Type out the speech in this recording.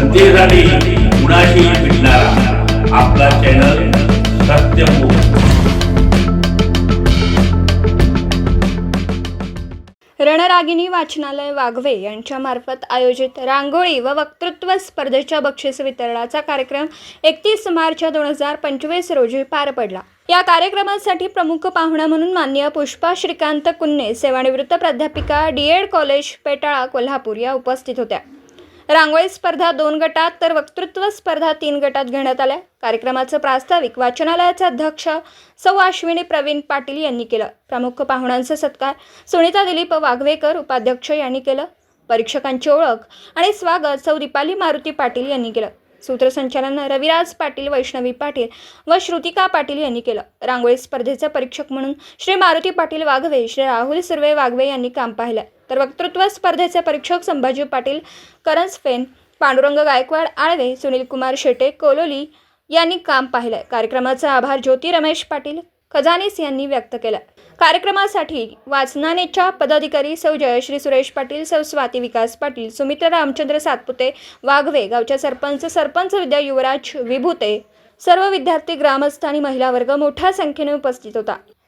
जनतेसाठी कुणाशी भेटणारा. आपला चॅनल सत्यमुख रणरागिनी वाचनालय वाघवे यांच्यामार्फत आयोजित रांगोळी व वक्तृत्व स्पर्धेच्या बक्षीस वितरणाचा कार्यक्रम एकतीस मार्च दोन हजार पंचवीस रोजी पार पडला. या कार्यक्रमासाठी प्रमुख पाहुणा म्हणून मान्य पुष्पा श्रीकांत कुन्ने सेवानिवृत्त प्राध्यापिका D Ed college Petala Kolhapur या उपस्थित होत्या. रांगोळी स्पर्धा दोन गटात तर वक्तृत्व स्पर्धा तीन गटात घेण्यात आल्या. कार्यक्रमाचं प्रास्ताविक वाचनालयाचे अध्यक्ष सौ अश्विनी प्रवीण पाटील यांनी केलं. प्रमुख पाहुण्यांचा सत्कार सुनीता दिलीप वाघवेकर उपाध्यक्ष यांनी केलं. परीक्षकांची ओळख आणि स्वागत सौ दीपाली मारुती पाटील यांनी केलं. सूत्रसंचालन रविराज पाटील वैष्णवी पाटील व श्रुतिका पाटील यांनी केलं. रांगोळी स्पर्धेचे परीक्षक म्हणून श्री मारुती पाटील वाघवे श्री राहुल सुर्वे वाघवे यांनी काम पाहिलं. तर वक्तृत्व स्पर्धेचे परीक्षक संभाजी पाटील करंजफेन पांडुरंग गायकवाड आळवे सुनील कुमार शेटे कोलोली यांनी काम पाहिलं. कार्यक्रमाचा आभार ज्योती रमेश पाटील खजानीस यांनी व्यक्त केला. कार्यक्रमासाठी वाचनानेच्या पदाधिकारी सौ जयश्री सुरेश पाटील सौ स्वाती विकास पाटील सुमित्रा रामचंद्र सातपुते वाघवे गावच्या सरपंच सरपंच विद्या युवराज विभूते सर्व विद्यार्थी ग्रामस्थ आणि महिला वर्ग मोठ्या संख्येने उपस्थित होता.